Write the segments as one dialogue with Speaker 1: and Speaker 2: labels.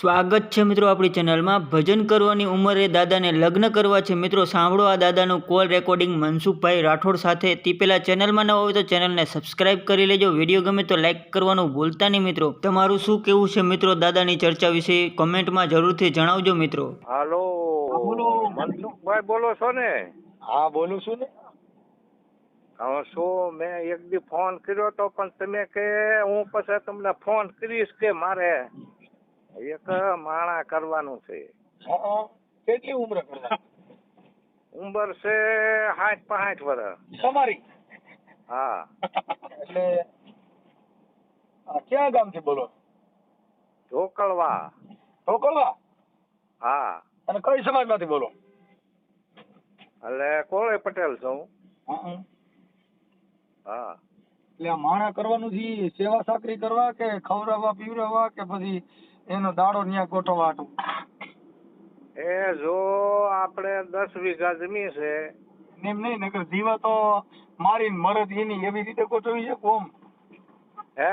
Speaker 1: સ્વાગત છે મિત્રો આપણી ચેનલમાં. ભજન કરવાની ઉંમરે દાદાને લગ્ન કરવા છે. મિત્રો સાંભળો આ દાદાનું કોલ રેકોર્ડિંગ મનસુખભાઈ રાઠોડ સાથે. તે પહેલાં ચેનલમાં ન હોય તો ચેનલને સબસ્ક્રાઇબ કરી લેજો. વીડિયો ગમે તો લાઇક કરવાનું ભૂલતા નહીં મિત્રો. તમારું શું કેવું છે મિત્રો દાદાની ચર્ચા વિશે? કોમેન્ટમાં જરૂરથી જણાવજો મિત્રો.
Speaker 2: હાલો. મનસુખભાઈ બોલો છો ને?
Speaker 3: હા બોલું છું ને.
Speaker 2: હવે શું મેં એક દી ફોન કર્યો તો પણ તમે કે હું પછી તમને ફોન કરીશ કે મારે? એક માણા કરવાનું છે.
Speaker 3: હા કેટલી ઉંમર
Speaker 2: ઉંમર છે સાઠ પાંચ વર્ષ.
Speaker 3: તમારી?
Speaker 2: હા.
Speaker 3: એટલે ક્યાં ગામ ગામથી બોલો
Speaker 2: ઢોકળવા.
Speaker 3: ઢોકળવા?
Speaker 2: હા.
Speaker 3: અને કઈ સમાજમાંથી બોલો?
Speaker 2: એટલે કોળે પટેલ છું.
Speaker 3: હા
Speaker 2: હા.
Speaker 3: એટલે માણા કરવાનું છે સેવા સાકરી કરવા કે ખવડાવવા પીવડાવવા કે પછી એનો દાડો ન્યા ગોઠવવાનો
Speaker 2: એ જો આપણે દસ વીઘા જમીન છે
Speaker 3: એમ નહીં નકર જીવા તો મારી મરદ એની એવી રીતે ગોઠવી છે કોમ
Speaker 2: હે?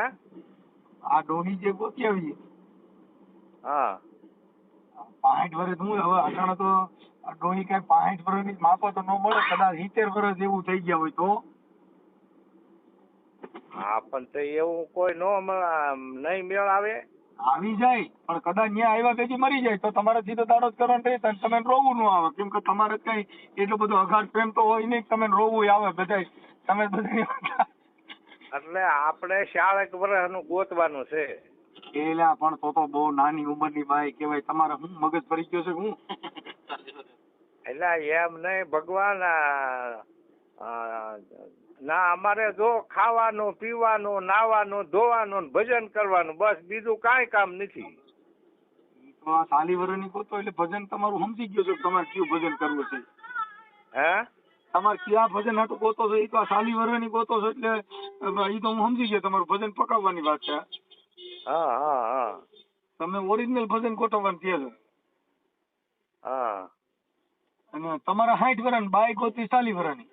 Speaker 3: આ ડોહી જે ગોઠવી
Speaker 2: હા.
Speaker 3: પાંઠ વર્ષ હું હવે અટાણે તો ડોહી કઈ પાંઠ વર્ષની માપો તો ન મળે કદાચ સિત્તેર વર્ષ જેવું થઈ ગયા હોય તો.
Speaker 2: હા પણ તો એવું કોઈ નો નહીં મેળ આવે.
Speaker 3: આવી જાય પણ કદાચ ન્યા આવ્યા પછી મરી જાય તો તમારે સીધો દાડો જ કરવાનો રહે તમે રોવું ન આવે. કેમ કે તમારે કઈ એટલો બધો અઘાટ પ્રેમ તો હોય નહીં તમે રોવું આવે બધા તમે બધા.
Speaker 2: એટલે આપણે શાળક વર્ષનું ગોતવાનું છે.
Speaker 3: એલા પણ તો તો બહુ નાની ઉંમરની ભાઈ કહેવાય. તમારે હું મગજ ફરી ગયો છે હું?
Speaker 2: એટલે એમ નહીં ભગવાન ના અમારે જો ખાવાનું પીવાનું નાવાનું ધોવાનું ભજન કરવાનું બસ બીજું કાંઈ કામ નથી.
Speaker 3: તો સાલી ગોતો એટલે ભજન તમારું સમજી ગયો છે તમારે કયું ભજન કરવું છે.
Speaker 2: હે?
Speaker 3: તમારે ક્યાં ભજન હાટું ગોતો છો? એ તો સાલી વર્ષની ગોતો છો એટલે એ તો હું સમજી ગયો તમારું ભજન પકાવવાની વાત છે.
Speaker 2: હા હા હા.
Speaker 3: તમે ઓરિજિનલ ભજન ગોઠવવાનું કહે છો.
Speaker 2: હા.
Speaker 3: અને તમારા સાઠ વર્ષ બાઈક ગોતી સાલી વર્ષની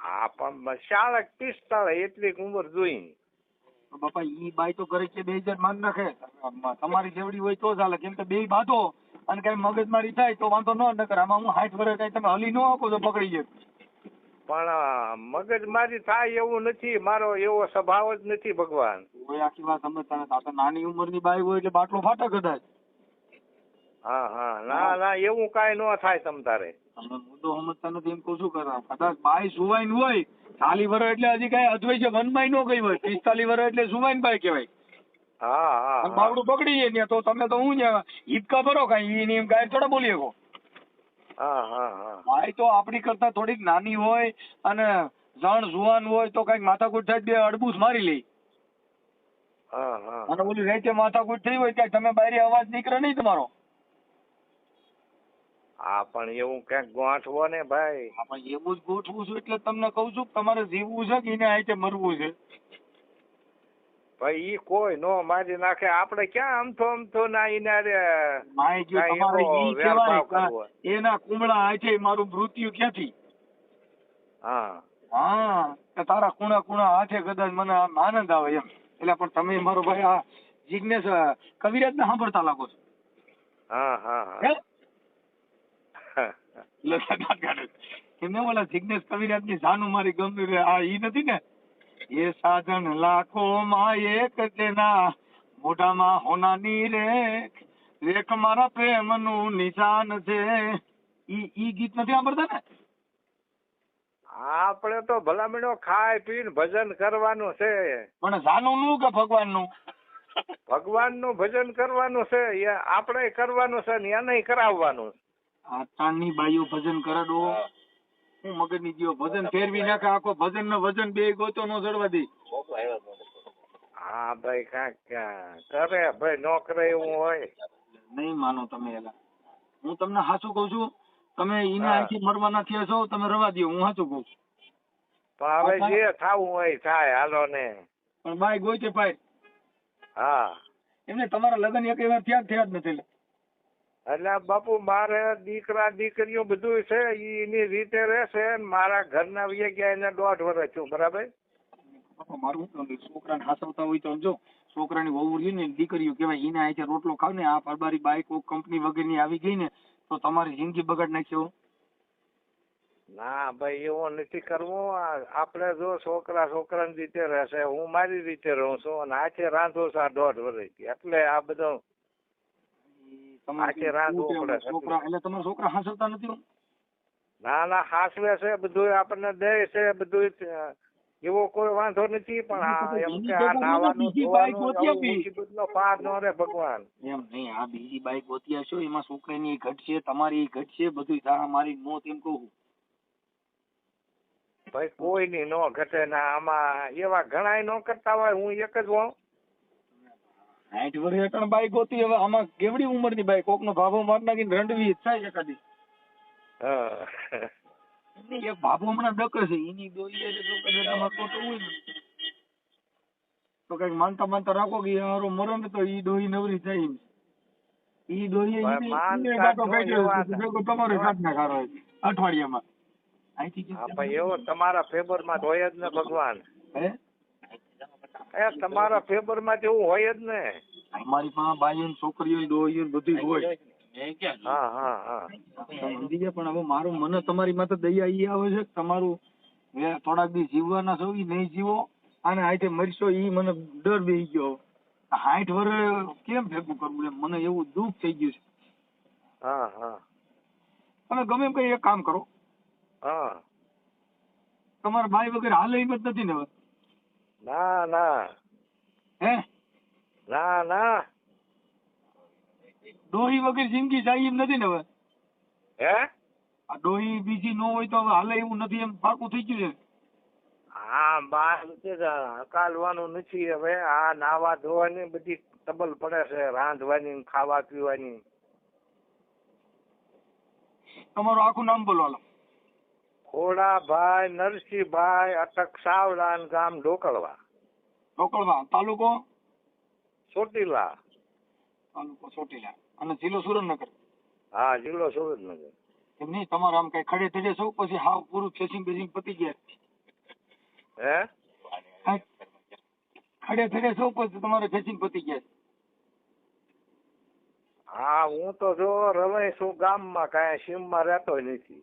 Speaker 2: હા પણ શાળક પિસ્તાળીસ એટલી ઉંમર જોઈ
Speaker 3: બાપા ઈ બાઈ તો ઘરે છે બે હજાર માન નાખે. તમારી જેવડી હોય તો ચાલે કેમ કે બે બાધો અને કઈ મગજમારી થાય તો વાંધો ન નકર. આમાં હું હાઈટ વર્ષ કઈ તમે હલી ન આપો તો પકડી જાય
Speaker 2: પણ મગજ મગજમારી થાય એવું નથી. મારો એવો સ્વભાવ જ નથી ભગવાન.
Speaker 3: કોઈ આખી વાત સમજતા નથી આ તો નાની ઉંમરની બાઈ હોય એટલે બાટલો ફાટે કદાચ.
Speaker 2: હા હા. ના ના એવું કાંઈ ન થાય તમ તારે.
Speaker 3: તમે મુદ્દો સમજતા નથી એમ કહું છું કરા કદાચ બાઈ સુવાઈન હોય ચાલી વર્ષ એટલે હજી કઈ અદ્વૈત વનમાય નો ગઈ હોય પિસ્તાલીસ વર એટલે સુવાઈન બાઈ કહેવાય.
Speaker 2: હા હા
Speaker 3: બાવડું પકડી જાય ને તો તમે તો હું ઈદકા ભરો કઈ એની એમ ગાય થોડા બોલી શકો.
Speaker 2: હા હા હા.
Speaker 3: બાઈ તો આપણી કરતા થોડીક નાની હોય અને જણ જુવાન હોય તો કંઈક માથાકૂટ થાય બે અડબૂસ મારી લે.
Speaker 2: હા હા.
Speaker 3: અને ઓલી માથા માથાકૂટ થઈ હોય ત્યાં તમે બારી અવાજ નીકળે નહીં તમારો.
Speaker 2: હા પણ એવું ક્યાંક ગોઠવો ને ભાઈ.
Speaker 3: આમાં એવું જ ગોઠવું છું એટલે તમને કહું છું કે તમારે જીવવું છે કે એને આઈતે મરવું છે?
Speaker 2: ભાઈ ઈ કોઈ નો મારી નાખે. આપણે ક્યાં આમથો આમથો ના ઇનારે
Speaker 3: માય જો તમારે ઈ કહેવાય એના કુમળા આઠે મારું મૃત્યુ ક્યાંથી?
Speaker 2: હા.
Speaker 3: હા કે તારા કુણા કુણા હાથે કદાચ મને આનંદ આવે એમ. એટલે પણ તમે મારો ભાઈ આ જિજ્ઞેસ કવિરાજ ને સાંભળતા લાગો છો?
Speaker 2: હા હા.
Speaker 3: હા? ના કાઢે. એમને ઓલા જિજ્ઞેસ કવિરાજની જાનું મારી ગમ્યું રે આ ઈ નથી ને? એ સાધન લાખો માં એક તેના મોઢામાં હોનાની રેખ. રેખ મારા પ્રેમનું નિશાન છે. ઈ ઈ ગીત નથી સાંભળતા ને?
Speaker 2: આપણે તો ભલામણો ખાઈ પીને ભજન કરવાનું છે.
Speaker 3: પણ જાનું નું કે
Speaker 2: ભગવાનનું ભગવાનનું ભજન કરવાનું છે. આપણે કરવાનું છે ને એને કરાવવાનું
Speaker 3: આ તાણની બાઈઓ ભજન કરડો. હું. મગજની જીવો ભજન ફેરવી નાખે આખો ભજન નો વજન બે ગોતો નો જડવા દે.
Speaker 2: હા ભાઈ કાંક કરે ભાઈ નો કરે એવું હોય.
Speaker 3: નહીં માનો તમે એલા. હું તમને સાચું કઉ છું તમે
Speaker 2: એના
Speaker 3: આખી મરવાના થયા છો તમે રવા દો હું સાચું કઉ છું.
Speaker 2: હવે જે થાવું હોય થાય હાલો ને.
Speaker 3: પણ બાય ગોઈ છે ભાઈ
Speaker 2: હા.
Speaker 3: એમને તમારા લગ્ન એક વાર થયા જ થયા જ નથી એટલે.
Speaker 2: બાપુ મારે દીકરા દીકરીઓ બધું છે એની રીતે રહેશે મારા ઘરના વહી ગયા એને દોઢ વર્ષ છું બરાબર?
Speaker 3: મારું છોકરાને હાસવતા હોય તો જો છોકરાની વહુ રહી ને દીકરીઓ કહેવાય એના આજે રોટલો ખાવ ને આ પરબારી બાઈક કંપની વગેરેની આવી ગઈ ને તો તમારી જિંદગી બગાડ નાખશો
Speaker 2: ના ભાઈ એવો નથી કરવો. આ આપણે જો છોકરા છોકરાની રીતે રહેશે હું મારી રીતે રહું છું અને છે રાંધો સા આ દોઢ વર્ષથી. એટલે આ બધો
Speaker 3: તમારે
Speaker 2: આખે રાંધવું
Speaker 3: શું
Speaker 2: પડે
Speaker 3: કહેવાય? છોકરા એટલે તમારા છોકરા હાંસવતા નથી
Speaker 2: ના ના હાસવે છે બધું આપણને દે છે બધું એવો કોઈ વાંધો નથી પણ આ એમ કે આ નાવાનું ધોવાનું
Speaker 3: ગોતી
Speaker 2: આવું
Speaker 3: આપી.
Speaker 2: મુસીબતનો પાર ન રે ભગવાન.
Speaker 3: એમ નહીં આ બીજી બાઈક ગોતી આવશો એમાં છોકરાની ઘટશે તમારી ઘટશે બધું તારા મારી મોત એમ કહું
Speaker 2: ભાઈ કોઈની નો ઘટે ના આમાં એવા ઘણાય નો કરતા હોય હું એક જ હોઉં.
Speaker 3: સાઠ વર્ષ હેઠળ બાઈક હોતી હવે આમાં કેવડી ઉંમરની બાઈક? કોકનો ભાભો માર નાખીને રંડવી થાય
Speaker 2: છે
Speaker 3: કદી એક ભાભો હમણાં ડકે છે એની દોઈએ છે તો કદાચ આમાં ખોટું હોય ને. તો કંઈક માનતા માનતા રાખો કે હારો મરો ને તો ઈ દોઈ નવરી થાય એમ. ઈ ભેગો તમારે સાથ ના ખારો અઠવાડિયામાં. અહીંથી
Speaker 2: હા ભાઈ એવો તમારા ફેવરમાં હોય જ ને ભગવાન.
Speaker 3: હે?
Speaker 2: એ તમારા ફેવરમાં એવું હોય જ ને.
Speaker 3: અમારી પાસે ને છોકરીઓ ડોહીઓ બધું હોય.
Speaker 2: હા હા હા.
Speaker 3: સમજી પણ હવે મારું મને તમારી માથે દયા ઈ આવે છે તમારું થોડાક દી જીવવાના છો ઈ નહીં જીવો અને હાથે મરશો ઈ મને ડર બે ગયો. હાઠ વર્ષ કેમ ભેગું કરવું એમ? મને એવું દુઃખ થઈ ગયું છે.
Speaker 2: હા હા.
Speaker 3: તમે ગમે એમ કઈ એક કામ કરો.
Speaker 2: હા.
Speaker 3: તમારા ભાઈ વગર હાલ એમ જ નથી ને હવે.
Speaker 2: ના ના.
Speaker 3: હે?
Speaker 2: ના ના.
Speaker 3: ડોહી વગર જિંદગી જાય એમ નથી ને હવે?
Speaker 2: હે?
Speaker 3: આ ડોહી બીજી ન હોય તો હવે હાલે એવું નથી એમ પાકું થઈ ગયું છે.
Speaker 2: હા બાર હકાલવાનું નથી હવે. આ નાવા ધોવાની બધી તબલ પડે છે રાંધવાની ખાવા પીવાની.
Speaker 3: તમારું આખું નામ બોલો
Speaker 2: ખોડાભાઈ નરસિંહભાઈ અટક સાવલાન ગામ ઢોકળવા.
Speaker 3: ઢોકળવા તાલુકો?
Speaker 2: ચોટીલા.
Speaker 3: તાલુકો ચોટીલા. અને જિલ્લો સુરેન્દ્રનગર?
Speaker 2: હા જિલ્લો સુરેન્દ્રનગર.
Speaker 3: એમ નહીં તમારે આમ કઈ ખડે થડે છો? પછી હાવ પૂરું ફેસિંગ બેસિંગ પતી ગયા?
Speaker 2: હે?
Speaker 3: ખડે થડે છો? પછી તમારે ફેસિંગ પતી ગયા?
Speaker 2: હા હું તો જો રવાઈ છું ગામમાં કાંઈ સીમમાં રહેતો નથી.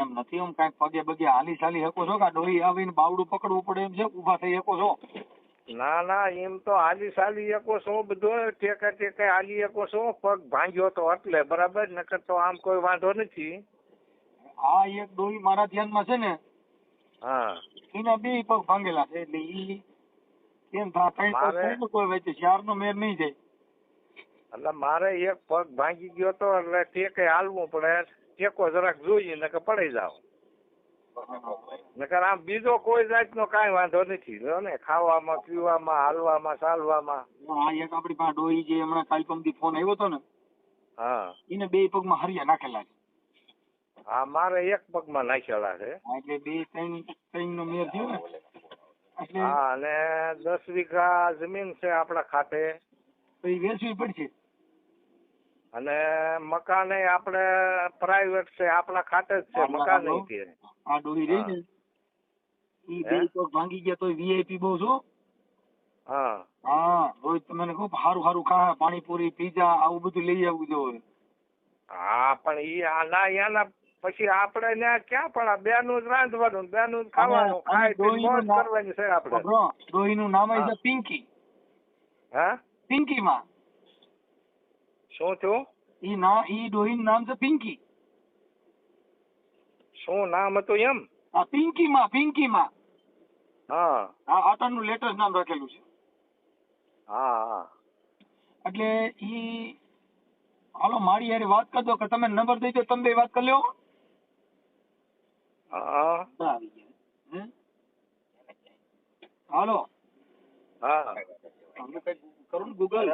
Speaker 3: એમ નથી એમ કાંઈક પગે બગે હાલી ચાલી શકો છો કે ડોહી આવીને બાવડું પકડવું પડે એમ છે ઊભા થઈ શકો છો?
Speaker 2: ના ના એમ તો હાલી સાલી શકો છો બધો ટેકા ટેકે હાલી શકો છો પગ ભાંગ્યો તો એટલે બરાબર? નકર તો આમ કોઈ વાંધો નથી.
Speaker 3: આ એક ડોહી મારા ધ્યાનમાં છે ને
Speaker 2: હા.
Speaker 3: એના બે પગ ભાંગેલા છે એટલે ઈ કેમ થા કઈ તો કોઈ વચ્ચે ચાર નો મેર નહીં જાય.
Speaker 2: એટલે મારે એક પગ ભાંગી ગયો તો એટલે ટેકે હાલવું પડે. ટેકો જરાક જોઈએ નકર પડી જાઓ. નકર આમ બીજો કોઈ જાતનો કઈ વાંધો નથી. જો ને ખાવામાં પીવામાં હાલવામાં ચાલવામાં.
Speaker 3: હા એક આપડી પાસે ડોહી જે હમણાં કાલ પમદી ફોન આવ્યો હતો ને
Speaker 2: હા.
Speaker 3: એને બે પગમાં હરિયા નાખેલા છે.
Speaker 2: હા મારે એક પગમાં નાખેલા છે.
Speaker 3: એટલે બે ત્રણ ત્રણ નો મેર થયો ને
Speaker 2: હા અને દસ વીઘા જમીન છે આપડા ખાતે.
Speaker 3: તો એ વેચવી પડશે.
Speaker 2: અને મકાન આપણે પ્રાઇવેટ છે આપણા ખાતે જ છે મકાન નહીં
Speaker 3: આ ડોહી રહી ને? ઈ બે તો ભાંગી ગયા તો વીઆઈપી બહુ છો?
Speaker 2: હા.
Speaker 3: હા રોજ તમને કહું સારું સારું ખા પાણીપુરી પીઝા આવું બધું લઈ આવવું જોઈએ
Speaker 2: હા પણ ઈ આના યાના પછી આપણે ત્યાં ક્યાં પણ આ બેનું જ રાંધવાનું બેનું જ ખાવાનું ખાઈ કરવાની છે આપણે.
Speaker 3: ડોહી નું નામ. છે પિંકી.
Speaker 2: હા?
Speaker 3: પિંકી માં
Speaker 2: શું થયું?
Speaker 3: ઈ ના ઈ ડોહીનું નામ છે પિંકી.
Speaker 2: શું નામ હતું એમ?
Speaker 3: આ પિંકી માં પિંકી માં
Speaker 2: હા
Speaker 3: આ આટાનું લેટેસ્ટ નામ રાખેલું છે.
Speaker 2: હા હા.
Speaker 3: એટલે ઈ હાલો મારી યારે વાત કરજો કે તમે નંબર દઈ દો તમે બે વાત કરી લ્યો.
Speaker 2: હા.
Speaker 3: આવી ગયા હે? હાલો.
Speaker 2: હા.
Speaker 3: કરું ગૂગલ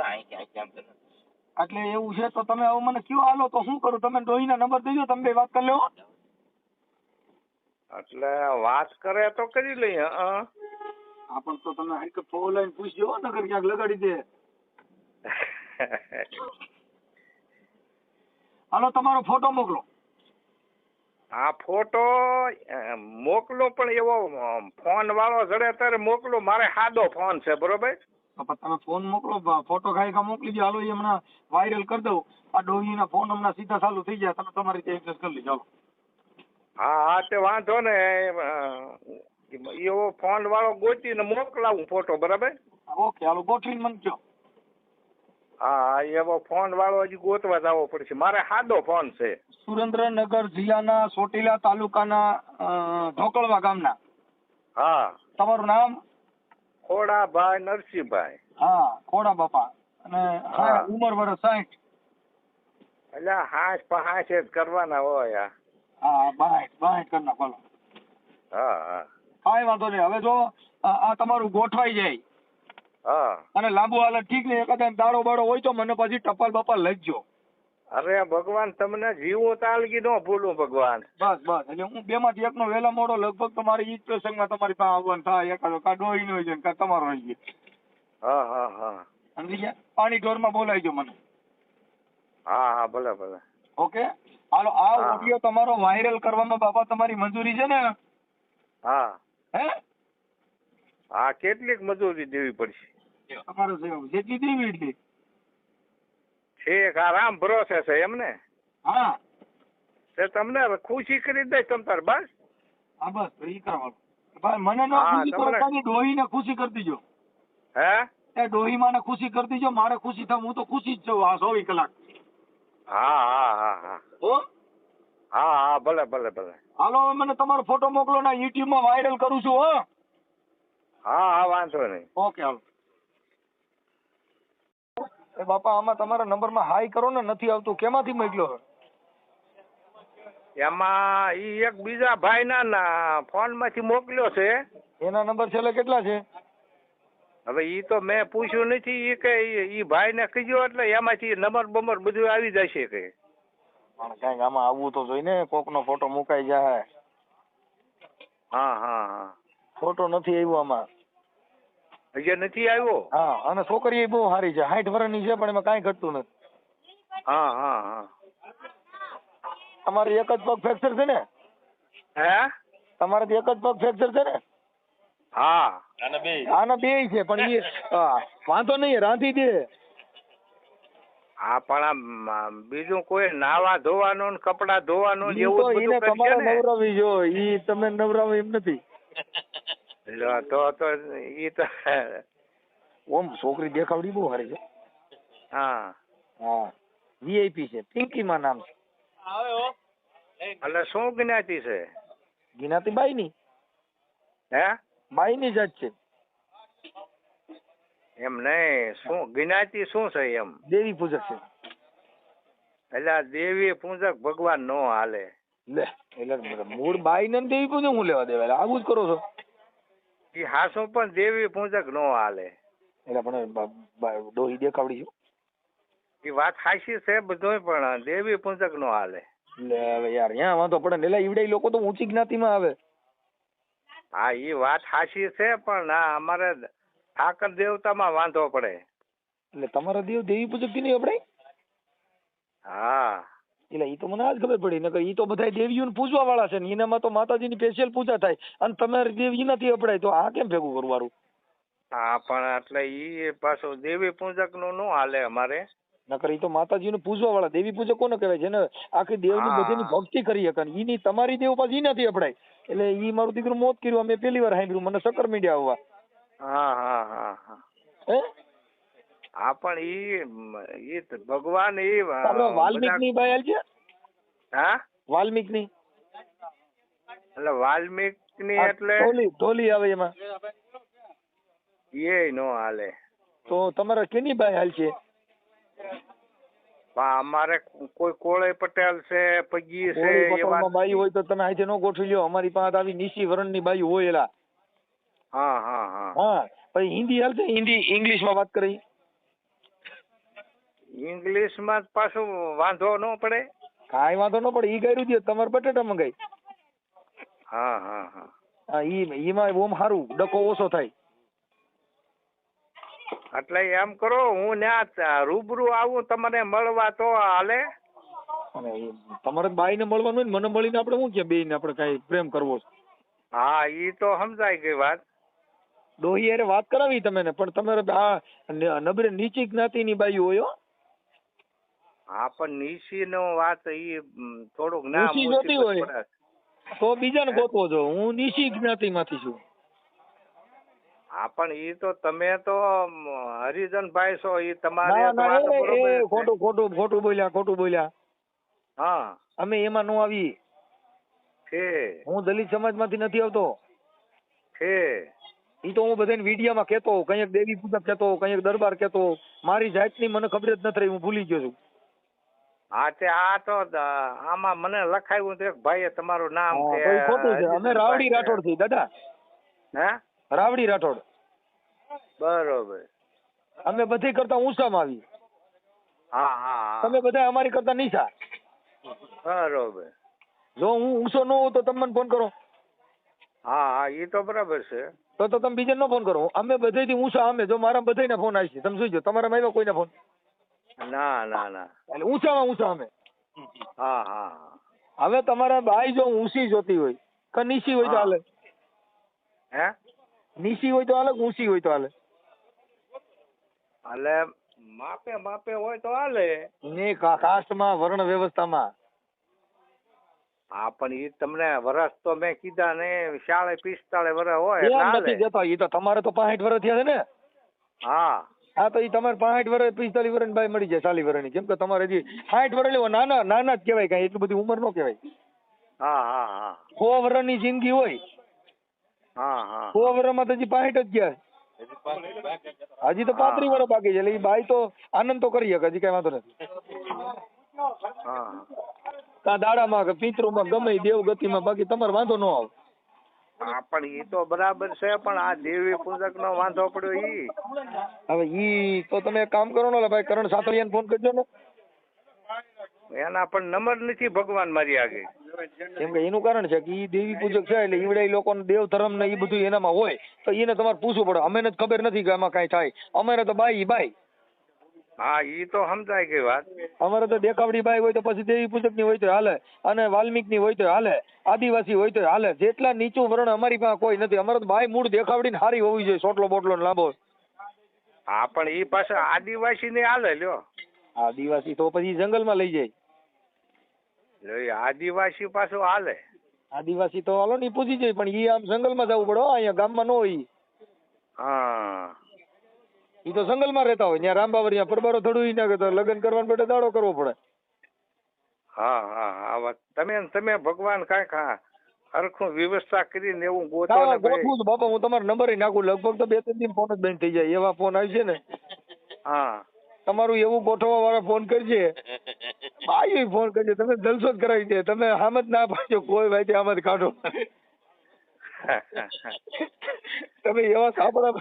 Speaker 3: એટલે એવું છે તો તમે હવે મને કયો હાલો તો શું કરું? તમે ડોહીના નંબર દેજો તમે બે વાત કરી લેવો
Speaker 2: એટલે વાત કરે તો કરી લઈએ હા?
Speaker 3: પણ તો તમે હરકત ફોન લઈને પૂછજો નગર ક્યાંક લગાડી દે. હાલો તમારો ફોટો મોકલો.
Speaker 2: આ ફોટો મોકલો પણ એવો ફોન વાળો જડે ત્યારે મોકલો. મારે સાદો ફોન છે બરોબર?
Speaker 3: પછી તમે ફોન મોકલો ફોટો ખાઈ મોકલી દો હાલો એ હમણાં વાયરલ કરી દઉં. આ ડોહીના ફોન હમણાં સીધા ચાલુ થઈ જાય તમે તમારી રીતે એડજસ્ટ કરી લેજો.
Speaker 2: હા હા તે વાંધો ને. એવો ફોન વાળો ગોતીને મોકલાવું ફોટો બરાબર?
Speaker 3: ઓકે હાલો ગોઠવીને મને કહો
Speaker 2: હા એવો ફોન વાળો હજી ગોતવા જવો પડશે. મારે સાદો ફોન છે.
Speaker 3: સુરેન્દ્રનગર જિલ્લાના ચોટીલા તાલુકાના ઢોકળવા ગામના.
Speaker 2: હા.
Speaker 3: તમારું નામ?
Speaker 2: ખોડાભાઈ નરસિંહભાઈ.
Speaker 3: હા ખોડા બાપા. અને. ઉંમર વર્ષ સાઠ
Speaker 2: એટલે હાંસ પહાંસ જ કરવાના હોય.
Speaker 3: હા બાઈટ બાઈટ કરી નાખો હાલો.
Speaker 2: હા હા.
Speaker 3: કાંઈ વાંધો નહીં. હવે જો આ આ તમારું ગોઠવાઈ જાય.
Speaker 2: હા.
Speaker 3: અને લાંબુ હાલત ઠીક નહીં કદાચ દાડો બાડો હોય તો મને પછી ટપાલ બપાલ લખજો.
Speaker 2: અરે ભગવાન તમને જીવો તાલગી નો ભૂલું ભગવાન.
Speaker 3: બસ બસ. એટલે હું બે માંથી એકનો વેલા મોડો લગભગ તમારી ઈજ પ્રસંગમાં તમારી પાસે આવવાનું થાય. એકાદો કા ડોહી નો છે કા તમારો હોય છે
Speaker 2: હા હા હા.
Speaker 3: સમજી ગયા પાણી ઢોરમાં બોલાવજો મને.
Speaker 2: હા હા ભલે ભલે.
Speaker 3: ઓકે? હાલો આ. ઓડિયો તમારો વાયરલ કરવામાં બાપા તમારી મંજૂરી છે ને?
Speaker 2: હા.
Speaker 3: હે?
Speaker 2: હા કેટલીક મજૂરી દેવી પડશે.
Speaker 3: તમારે જેટલી દેવી એટલી.
Speaker 2: છેક આરામ રામ ભરોસે છે એમ ને
Speaker 3: હા.
Speaker 2: તે તમને ખુશી કરી દઈશ તમ તાર બસ?
Speaker 3: હા બસ ઈ કરવાનું ભાઈ મને ન
Speaker 2: ને
Speaker 3: ખુશી કરો
Speaker 2: તમારે-
Speaker 3: ખાલી ડોહીને ખુશી કરી દીજો.
Speaker 2: હે?
Speaker 3: એ ડોહીમાને ખુશી કરી દીજો મારે ખુશી થાય હું તો ખુશી જ છું આ ચોવીસ કલાક.
Speaker 2: હા હા હા હા.
Speaker 3: હો?
Speaker 2: હા હા ભલે ભલે ભલે.
Speaker 3: હાલો મને તમારો ફોટો મોકલો ને યુટ્યુબમાં વાયરલ કરું છું હો.
Speaker 2: હા હા વાંધો નહીં.
Speaker 3: ઓકે હાલો. એ બાપા આમાં તમારા નંબરમાં હાઈ કરો ને નથી આવતું. કેમાંથી મોકલ્યો
Speaker 2: એમાં ઈ એક બીજા ભાઈ ના ફોનમાંથી મોકલ્યો છે.
Speaker 3: એના નંબર છેલ્લે કેટલા છે?
Speaker 2: હવે ઈ તો મેં પૂછ્યું નથી ઈ કે ઈ- ભાઈ ને કીધું એટલે એમાંથી નંબર બમર બધું આવી જશે કે.
Speaker 3: પણ કંઈક આમાં આવવું તો જોઈ ને કોક નો ફોટો મુકાઈ જાય.
Speaker 2: હા હા હા.
Speaker 3: ફોટો નથી આવ્યો આમાં.
Speaker 2: હજી નથી આવ્યો?
Speaker 3: હા અને છોકરી બહુ સારી છે. સાઠ વર્ષની છે પણ એમાં કાંઈ ઘટતું નથી.
Speaker 2: હા હા હા.
Speaker 3: તમારી એક જ પગ ફ્રેક્ચર છે ને?
Speaker 2: હે?
Speaker 3: તમારે એક જ પગ ફ્રેક્ચર છે ને?
Speaker 2: હા.
Speaker 3: આના બે. છે પણ એ વાંધો નહીં રાંધી દે.
Speaker 2: હા પણ આમ આમ બીજું કોઈ નાવા ધોવાનું ને કપડા ધોવાનું ને એવું બધું
Speaker 3: તમારે નવરાવી જો ઈ તમે નવરાવી એમ નથી.
Speaker 2: લ્યો, તો તો ઈ તો
Speaker 3: ઓમ છોકરી દેખાવડી બહુ સારી છે.
Speaker 2: હા.
Speaker 3: હા. વીઆઈપી છે. પિંકી માં નામ છે.
Speaker 2: એટલે શું જ્ઞાતિ છે?
Speaker 3: ગિનાતી બાઈ ની
Speaker 2: હે?
Speaker 3: બાઈ ની જાત છે.
Speaker 2: એમ નહીં. શું જ્ઞાતિ શું છે એમ?
Speaker 3: દેવી પૂજક છે.
Speaker 2: એટલે દેવી પૂજક ભગવાન નો હાલે.
Speaker 3: લે એટલે મૂળ બાઈ ને દેવી પૂજક હું લેવા દેવા? આવું જ કરો છો.
Speaker 2: ઈ હાસુ પણ દેવી પૂજક નો હાલે.
Speaker 3: એટલે પણ ડોહી દેખાવડી છું?
Speaker 2: ઈ વાત હાસી છે બધોય પણ દેવી પૂજક નો હાલે.
Speaker 3: લે હવે યાર ત્યાં વાંધો પડે ને એટલે ઈવડે લોકો તો ઊંચી જ્ઞાતિમાં આવે.
Speaker 2: હા એ વાત હાસી છે પણ ના અમારે ઠાકર દેવતામાં વાંધો પડે.
Speaker 3: એટલે તમારા દેવ દેવી પૂજકથી નહીં આપણે
Speaker 2: હા.
Speaker 3: એટલે એ તો મને આજ ખબર પડી નકર એ તો બધા દેવીઓને પૂજવા વાળા છે ને એનામાં તો માતાજીની સ્પેશિયલ પૂજા થાય અને તમારી દેવી નથી અપડાય તો આ કેમ ભેગું કરવાનું?
Speaker 2: હા પણ એટલે ઈ પાછો દેવી પૂજકનું નો હાલે અમારે.
Speaker 3: નકર ઈ તો માતાજીને પૂજવા વાળા દેવી પૂજક કોને કહેવાય? જેને આખી દેવની. બધીની ભક્તિ કરી શકે અને ઈની તમારી દેવ પાછી ઈ નથી અપડાય એટલે ઈ મારું દીકરું મોત કર્યું અમે પહેલી વાર સાંભળ્યું મને સકર મીડિયા આવવા.
Speaker 2: હા હા હા હા.
Speaker 3: હે?
Speaker 2: હા પણ ઈ ઈ ભગવાન ઈ
Speaker 3: આપણે બાયલની હાલ છે?
Speaker 2: હા?
Speaker 3: વાલ્મીકની
Speaker 2: એટલે વાલ્મીકની એટલે
Speaker 3: ઢોલી ધોલી આવે એમાં.
Speaker 2: એ નો હાલે.
Speaker 3: તો તમારે કેની બાય હાલ છે?
Speaker 2: અમારે કોઈ કોળે પટેલ છે પગી છે એવા
Speaker 3: બાઈ હોય તો તમે આજે નો ગોઠવી લ્યો. અમારી પાસે આવી નીસી વરણની બાઈ હોય એલા.
Speaker 2: હા હા હા.
Speaker 3: હા પછી હિન્દી હાલશે હિન્દી ઇંગ્લિશમાં વાત કરી.
Speaker 2: ઇંગ્લિશમાં પાછું વાંધો ન પડે.
Speaker 3: કાંઈ વાંધો ન પડે. ઈ ગયું છે તમારે બટેટા મંગાઈ
Speaker 2: હા હા હા.
Speaker 3: હા ઈ ઈમાં ઓમ સારું ડકો ઓછો થાય.
Speaker 2: એટલે એમ કરો હું ત્યાં રૂબરૂ આવું તમને મળવા તો હાલે.
Speaker 3: અને તમારે બાઈને મળવાનું હોય ને મને મળીને આપણે શું કે બેયને આપણે કાંઈ પ્રેમ કરવો છે?
Speaker 2: હા ઈ તો સમજાઈ ગઈ વાત.
Speaker 3: ડોહી અરે વાત કરાવી તમે ને પણ તમારે આ નબરે નીચી જ્ઞાતિની બાઈ હોય હો.
Speaker 2: હા પણ નીસી નો વાત એ થોડુંક ના
Speaker 3: નીચી જોતી હોય.
Speaker 2: તો
Speaker 3: તો બીજાને ગોતવો છો હું નીચી જ્ઞાતિમાંથી છું.
Speaker 2: હા પણ ઈ તો તમે તો હરિજન હરિજનભાઈ છો એ તમારે
Speaker 3: ના ના એ- એ
Speaker 2: જ.
Speaker 3: ખોટું ખોટું ખોટું બોલ્યા ખોટું બોલ્યા.
Speaker 2: હા.
Speaker 3: અમે એમાં નો આવી
Speaker 2: છે.
Speaker 3: હું દલિત સમાજમાંથી નથી આવતો.
Speaker 2: છે.
Speaker 3: ઈ તો હું બધાને વિડીયામાં કેતો. કંઈક દેવી પૂજક કેતો કંઈક દરબાર કેતો. મારી જાતની મને ખબર જ નથી રહી હું ભૂલી ગયો છું.
Speaker 2: હા તે આ તો આમાં મને લખાયું તો એક ભાઈએ તમારું નામ
Speaker 3: ખોટું છે. અમે રાવડી રાઠોડથી દાદા.
Speaker 2: હે?
Speaker 3: રાવડી રાઠોડ.
Speaker 2: બરોબર.
Speaker 3: અમે બધી કરતા ઊંચામાં આવી
Speaker 2: હા હા
Speaker 3: તમે બધા અમારી કરતા નીચા.
Speaker 2: બરોબર.
Speaker 3: જો હું ઊંચો ન હોઉં તો તમને ફોન કરો.
Speaker 2: હા હા એ તો બરાબર છે.
Speaker 3: તો તો તમે બીજાને ન ફોન કરો. અમે બધેથી ઊંચા અમે જો મારા બધાયના ફોન આવી છે. તમે જોઈજો તમારા માં કોઈને ફોન?
Speaker 2: ના ના ના.
Speaker 3: એટલે ઊંચામાં ઊંચા અમે.
Speaker 2: હા હા
Speaker 3: હવે તમારે બાઈ જો ઊંચી જોતી હોય કે નીચી હોય તો હાલે?
Speaker 2: હે?
Speaker 3: નીચી હોય તો હાલે ઊંચી હોય તો હાલે?
Speaker 2: હાલે માપે માપે હોય તો હાલે.
Speaker 3: ને કાસ્ટમાં વર્ણ વ્યવસ્થામાં?
Speaker 2: હા પણ ઈ તમને વરસ તો મેં કીધા ને શાળે પિસ્તાળે વરસ હોય
Speaker 3: નથી જતા એ તો તમારે તો પાસઠ વર્ષ થયા છે ને.
Speaker 2: હા.
Speaker 3: હા તો એ તમારે પાંઠ વર્ષ પિસ્તાલીસ વર્ષની બાઈ મળી જાય ચાલીસ વર્ષની કેમ કે તમારે હજી સાઠ વર્ષ લેવો નાના નાના જ કહેવાય કાંઈ એટલી બધી ઉંમર ન કહેવાય.
Speaker 2: હા હા હા.
Speaker 3: સો વર્ષની જિંદગી હોય.
Speaker 2: હા હા.
Speaker 3: સો વર્ષમાં તો હજી પાંઠ જ ગયા. હજી તો પાંત્રીસ વર્ષ બાકી છે એટલે એ બાઈ તો આનંદ તો કરી શકે હજી કઈ વાંધો નથી. દાડામાં કે પિતૃમાં ગમે દેવ ગતિમાં બાકી તમારે વાંધો ન આવે.
Speaker 2: હા પણ ઈ તો બરાબર છે પણ આ દેવી પૂજક નો વાંધો પડ્યો ઈ.
Speaker 3: હવે ઈ તો તમે કામ કરો ને ભાઈ કરણ સાતળિયાને ફોન કરજો ને.
Speaker 2: એના પણ નંબર નથી ભગવાન મારી આગળ.
Speaker 3: કેમ કે એનું કારણ છે કે ઈ દેવી પૂજક છે એટલે ઈવડે લોકો દેવ ધર્મ ને ઈ બધું એનામાં હોય તો એને તમારે પૂછવું પડે. અમને જ ખબર નથી કે આમાં કઈ થાય. અમારે તો બાઈ બાઈ.
Speaker 2: હા ઈ તો સમજાય ગઈ વાત.
Speaker 3: અમારે તો દેખાવડી બાઈ હોય તો પછી દેવી પૂજકની હોય તો હાલે અને વાલ્મીકની હોય તો હાલે આદિવાસી હોય તો હાલે. જેટલા નીચું વર્ણ અમારી પાસે કોઈ નથી. અમારે તો બાઈ મૂળ દેખાવડી ને હારી હોવી જોઈએ સોટલો બોટલો ને લાંબો.
Speaker 2: હા પણ ઈ પાસે આદિવાસી ને હાલે લ્યો.
Speaker 3: આદિવાસી તો પછી જંગલમાં લઈ જાય.
Speaker 2: આદિવાસી પાછું હાલે.
Speaker 3: આદિવાસી તો હાલો ને પૂછી જાય પણ ઈ આમ જંગલમાં જવું પડે અહીંયા ગામમાં ન હોય
Speaker 2: હા.
Speaker 3: ઈ તો જંગલમાં રહેતા હોય. ત્યાં રામબાવરિયા પરબારો થોડું ઈ નાખે તો લગ્ન કરવા માટે દાડો કરવો પડે.
Speaker 2: હા હા હા વાત. તમે તમે ભગવાન કાંઈક હા હરખું વ્યવસ્થા કરીને એવું ગોતો ને ભાઈ.
Speaker 3: ગોઠવું છું બાપા હું તમારો નંબર નાખું. લગભગ તો બે ત્રણ દિન ફોન જ બંધ થઈ જાય. એવા ફોન આવી છે ને.
Speaker 2: હા.
Speaker 3: તમારું એવું ગોઠવવા વાળા ફોન કરજે. બાયું ફોન કરજે. તમે જલસો જ કરાવી દે. તમે આમ જ ના પાડજો. કોઈ ભાઈ આમ જ કાઢો. તમે એવા સાંભળા.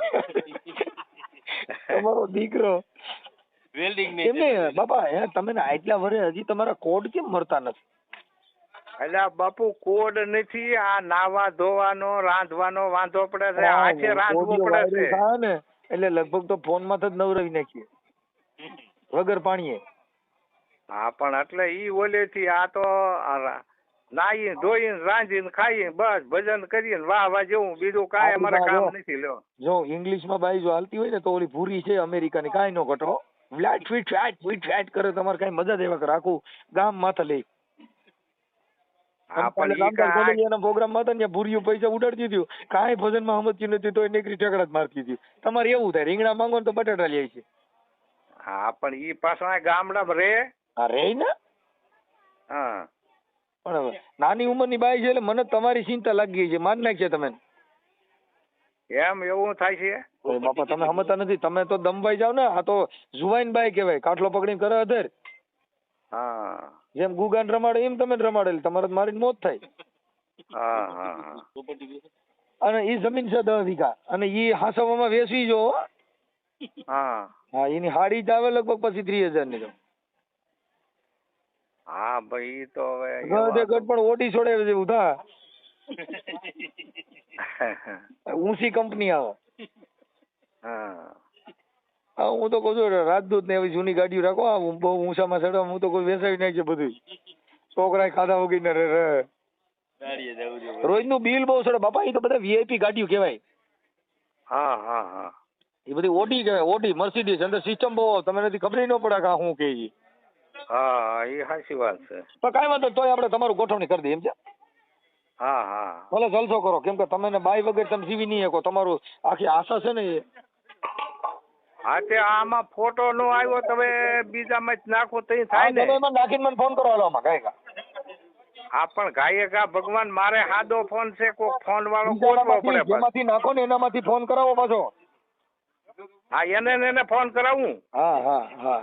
Speaker 3: તમારો દીકરો. એમને બાપા હે તમે ને આટલા વર્ષે હજી તમારા કોડ કેમ મરતા નથી?
Speaker 2: એટલે આ બાપુ કોડ નથી. આ નાવા ધોવાનો રાંધવાનો વાંધો પડે છે. આ છે
Speaker 3: રાંધવો
Speaker 2: પડે છે.
Speaker 3: ને એટલે લગભગ તો ફોનમાં જ નવરાવી નાખીએ. વગર પાણીએ.
Speaker 2: હા પણ એટલે ઈ ઓલેથી આ તો નાઈ ધોઈને રાંધીને ખાઈએ બસ ભજન કરીને વાહ વાહ જેવું બીજું કાંઈ અમારા કામ નથી લ્યો.
Speaker 3: જો ઇંગ્લિશમાં બાઈ જો હાલતી હોય ને તો ઓલી ભૂરી છે અમેરિકાની કાંઈ નો ઘટો. Flat feet flat feet flat કરે તમારે કાંઈ મજા દેવા કરે આખું ગામ માથે લઈ તમારે એવું થાય રીંગણા માંગો તો બટાટા લે છે
Speaker 2: હા પણ ઈ પાછા આ ગામડામાં રે.
Speaker 3: રે ને?
Speaker 2: હા.
Speaker 3: પણ નાની ઉંમરની બાઈ છે એટલે મને તમારી ચિંતા લાગી ગઈ છે. માન નાખીએ તમે.
Speaker 2: એમ એવું થાય છે?
Speaker 3: બાપા તમે સમજતા નથી. તમે તો દમભાઈ જાવ ને. આ તો જુવાઈન બાઈ કહેવાય. કાટલો પકડીને કરે અધર.
Speaker 2: હા.
Speaker 3: જેમ ગુગાન રમાડે એમ તમે રમાડેલ તમારે મારી મારીને મોત થાય.
Speaker 2: હા હા હા.
Speaker 3: અને ઈ જમીન છે દસ વીઘા. અને ઈ હાસવામાં વેચવી જો હો.
Speaker 2: હા.
Speaker 3: હા એની હાડી જ આવે લગભગ પછી ત્રીસ હજારની તો.
Speaker 2: હા ભાઈ તો હવે
Speaker 3: ગઢે ગઢ પણ ઓડી છોડે છે
Speaker 2: ઉધા
Speaker 3: ઊંચી કંપની આવે.
Speaker 2: હા.
Speaker 3: હા હું તો કહું છું રાજદૂત ને એવી જૂની ગાડીઓ રાખો આ હું બહુ ઊંચામાં ચડવા હું તો કોઈ વેસાવી નાખી બધું છોકરા ખાધા વગી ને રે રે. રોજનું બિલ બહુ ચડે બાપા એ તો બધા વીઆઈપી ગાડીઓ કહેવાય.
Speaker 2: હા હા હા.
Speaker 3: એ બધી ઓડી કહેવાય ઓડી મર્સિડીઝ અંદર સિસ્ટમ બહુ તમે નથી ખબર ન પડે કે આ શું કે
Speaker 2: હા એ સાચી વાત છે.
Speaker 3: પણ કાંઈ વાંધો તોય આપણે તમારું ગોઠવણી કરી દઈએ એમ છે?
Speaker 2: હા હા.
Speaker 3: ભલે જલસો કરો કેમ કે તમે ને બાઈ વગર તમે જીવી નહીં શકો તમારું આખી આશા છે ને એ.
Speaker 2: હા તે આમાં ફોટો નો આવ્યો તમે બીજામાં જ નાખો તો થાય ને.
Speaker 3: એમાં નાખીને મને ફોન કરો હાલો આમાં કાંઈ કાં.
Speaker 2: હા પણ ગાયકા ભગવાન મારે સાદો ફોન છે કોક ફોન વાળો ગોતવો પડે
Speaker 3: એમાંથી નાખો ને એનામાંથી ફોન કરાવો પાછો.
Speaker 2: હા એને ને એને ફોન કરાવું.
Speaker 3: હા હા હા.